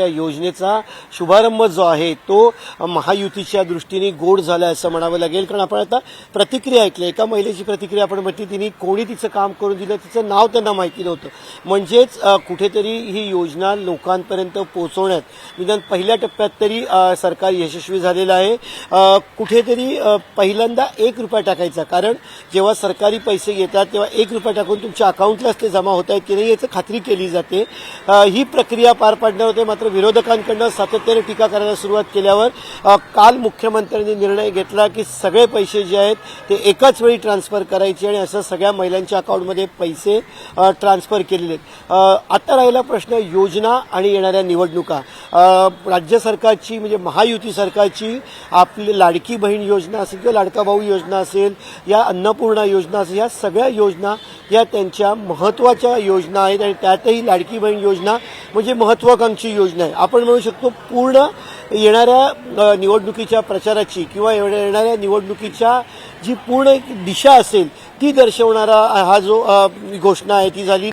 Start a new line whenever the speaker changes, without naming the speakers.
या योजनेचा शुभारंभ जो आहे तो महायुतीच्या दृष्टीने गोड झाला असं म्हणावं लागेल. कारण आपण आता प्रतिक्रिया ऐकली एका महिलेची प्रतिक्रिया आपण म्हटली तिने कोणी तिचं काम करून दिलं तिचं नाव त्यांना माहिती नव्हतं. म्हणजेच कुठेतरी ही योजना लोकांपर्यंत पोहोचवण्यात निदान पहिल्या टप्प्यात तरी सरकार यशस्वी झालेलं आहे. कुठेतरी पहिल्यांदा एक रुपया टाकायचा. कारण जेव्हा सरकारी पैसे येतात तेव्हा एक रुपया टाकून तुमच्या अकाउंटलाच ते जमा होत आहेत की नाही याची खात्री केली जाते. ही प्रक्रिया पार पाडण्यावर होते मात्र विरोधकांकडनं सातत्याने टीका करायला सुरुवात केल्यावर काल मुख्यमंत्र्यांनी निर्णय घेतला की सगळे पैसे जे आहेत ते एकाच वेळी ट्रान्सफर करायचे आणि असं सगळ्या महिलांच्या अकाउंटमध्ये पैसे ट्रान्सफर केलेले आहेत. आता राहिला प्रश्न योजना आणि येणाऱ्या निवडणुका. राज्य सरकारची म्हणजे महायुती सरकारची आपली लाडकी बहीण योजना असेल किंवा लाडका भाऊ योजना असेल या अन्नपूर्णा योजना असेल या सगळ्या योजना या त्यांच्या महत्त्वाच्या योजना आहेत आणि त्यातही लाडकी बहीण योजना म्हणजे महत्त्वाकांक्षी योजना नाही. आपण म्हणू शकतो पूर्ण येणाऱ्या निवडणुकीच्या प्रचाराची किंवा येणाऱ्या निवडणुकीच्या जी पूर्ण एक दिशा असेल ती दर्शवणारा हा जो घोषणा आहे ती झाली.